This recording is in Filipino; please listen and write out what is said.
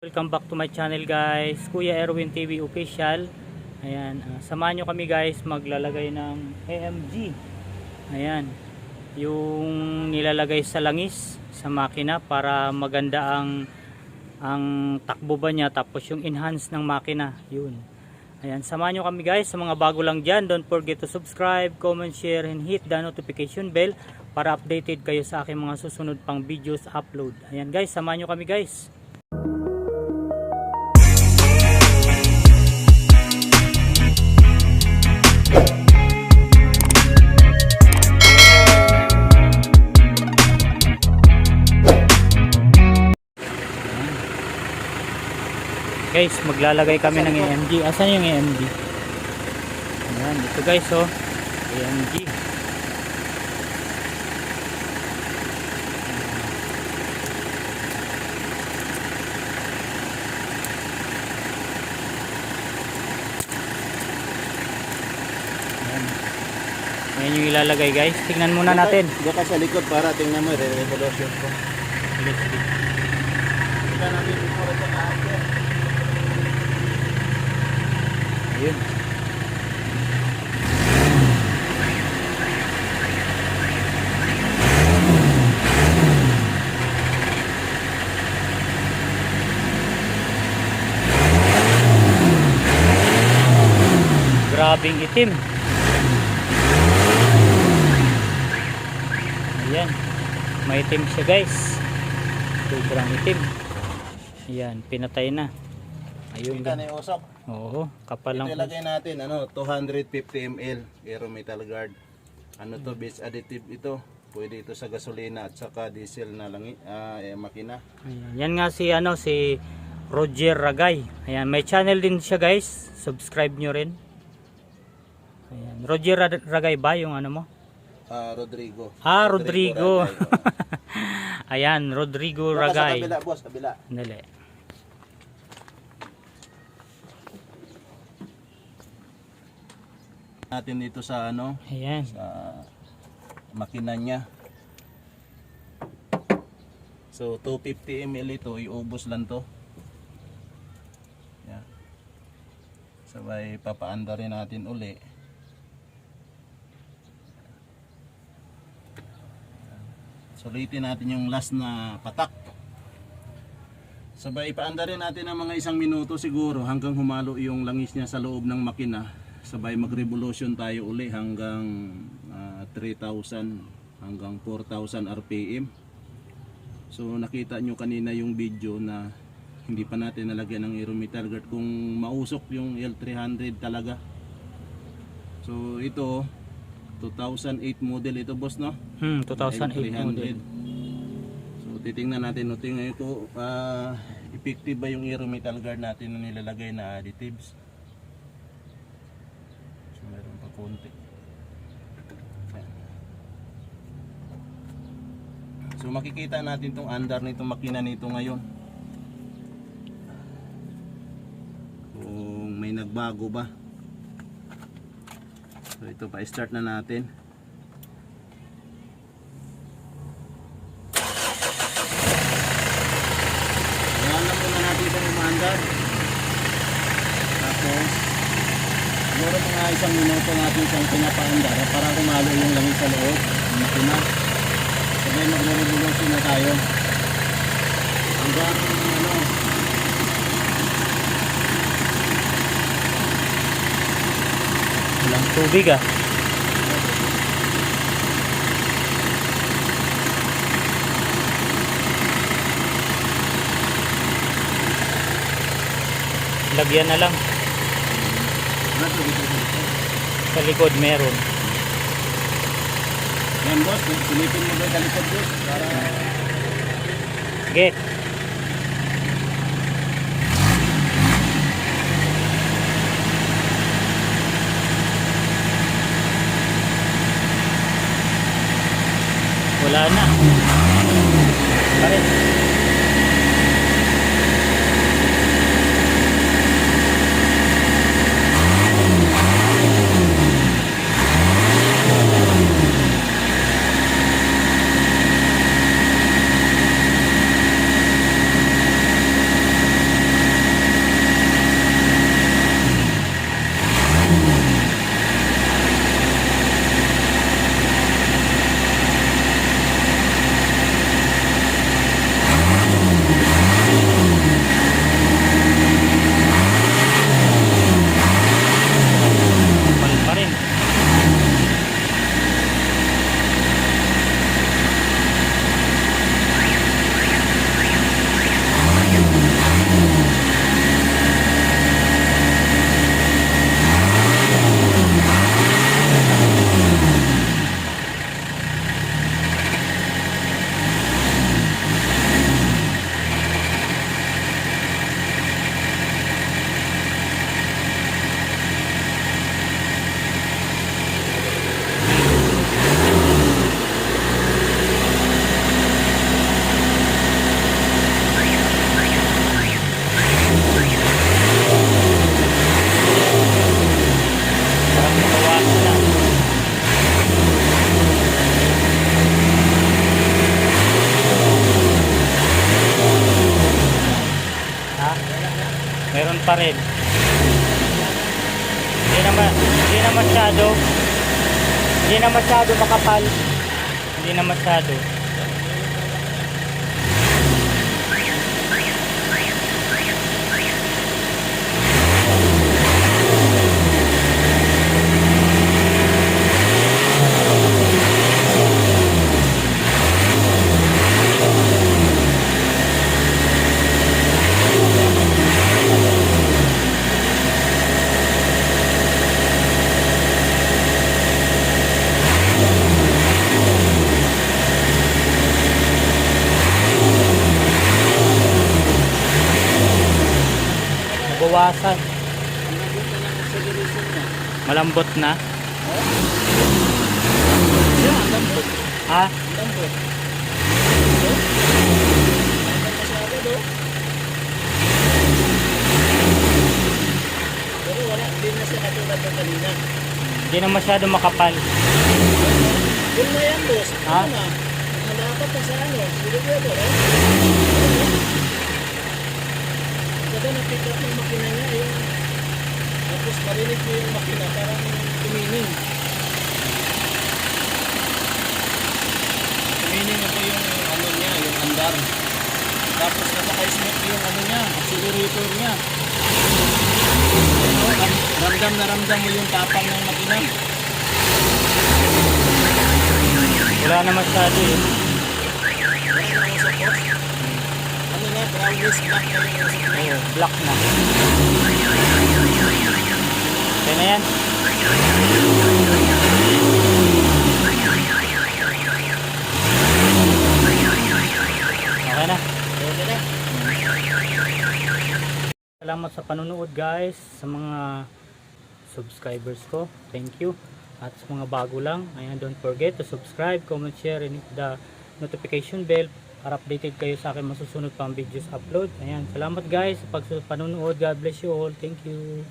Welcome back to my channel guys, Kuya Erwin TV Official. Ayan, ah, samahan nyo kami guys maglalagay ng AMG. Ayan, yung nilalagay sa langis sa makina para maganda ang ang takbo ba niya tapos yung enhance ng makina, yun. Ayan, samahan nyo kami guys sa mga bago lang dyan. Don't forget to subscribe, comment, share, and hit the notification bell para updated kayo sa aking mga susunod pang videos upload. Ayan guys, samahan nyo kami guys. Guys, maglalagay kami ng AMG. Asan yung AMG? Ayan, ito guys oh. AMG. Ayan. Yung ilalagay guys. Tingnan muna natin. Diyan ka sa likod para tingnan mo, re-revolution ko. Sige, sige. Tingnan natin before ito after. Ayun. Grabing itim. Ayan. Maitim siya guys. Sobrang itim. Ayan, pinatay na. Ayun. Kita na yung usok. Oo, kapal lang. Ilagay natin, ano, 250 ml Aero Metal Guard. Ano to, base additive ito. Pwede ito sa gasolina at saka diesel na lang ah, eh, makina. Ayan. Yan nga si ano si Roger Ragay. Ayan, may channel din siya guys. Subscribe nyo rin. Ayan. Roger Ra- Ragay ba yung ano mo? Ah, Rodrigo. Ah, Rodrigo. Ragay, oo. Ayan, Rodrigo Baka Sa Ragay. kabila, boss, kabila. Dali. Natin dito sa ano, Ayan. sa makina niya. So 250 ml ito, iubos lang to. Yeah. Sabay papaanda rin natin uli. Sulitin natin yung last na patak. Sabay ipaanda rin natin ng mga isang minuto siguro hanggang humalo yung langis niya sa loob ng makina. Sabay mag-revolution tayo uli hanggang ah, 3,000 hanggang 4,000 RPM. So nakita nyo kanina yung video na hindi pa natin nalagyan ng aero metal guard kung mausok yung L300 talaga. So ito 2008 model ito boss no? Hmm, 2008 model. So titingnan natin, no, tingnan ko ah, effective ba yung aero metal guard natin na nilalagay na additives. Konti. So makikita natin tong andar nitong makina nito ngayon. Kung may nagbago ba. So ito pa start na natin. Ayan lang muna natin itong umandar. Tapos, siguro mga isang minuto natin itong pinapaandar para kumalo yung langis sa loob. Makina. Sabay magre-revolution na tayo. Hanggang ano, Walang tubig ah. Lagyan na lang. ano to dito dito. Sa likod meron. Yan boss, silipin mo ba yung kalikod boss? Para Sige. Wala na. Bakit? Na masyado. Hindi na masyado makapal. Hindi na masyado. Nabawasan. Malambot na. Ha? Pero wala, hindi na siya katulad ng kanina. Hindi na masyado makapal. Yun na yan, boss. Ha? Ano na? Dapat na sa ano, sigurado, no? Kada na-pick up yung makina niya, yung... Tapos marinig mo yung makina, parang tumining. Tumining ito yung ano niya, yung andar. Tapos napaka-smooth yung ano niya, accelerator niya. Ano, ram- ramdam na ramdam mo yung tapang ng makina. Wala na masyado eh. Ano na, brownish black na. Ayun, black na. Okay na yan. Okay na. Salamat sa panunood guys, sa mga subscribers ko. Thank you. At sa mga bago lang, ayan, don't forget to subscribe, comment, share, and hit the notification bell para updated kayo sa akin masusunod pang videos upload. Ayan, salamat guys sa pagpanunood. God bless you all. Thank you.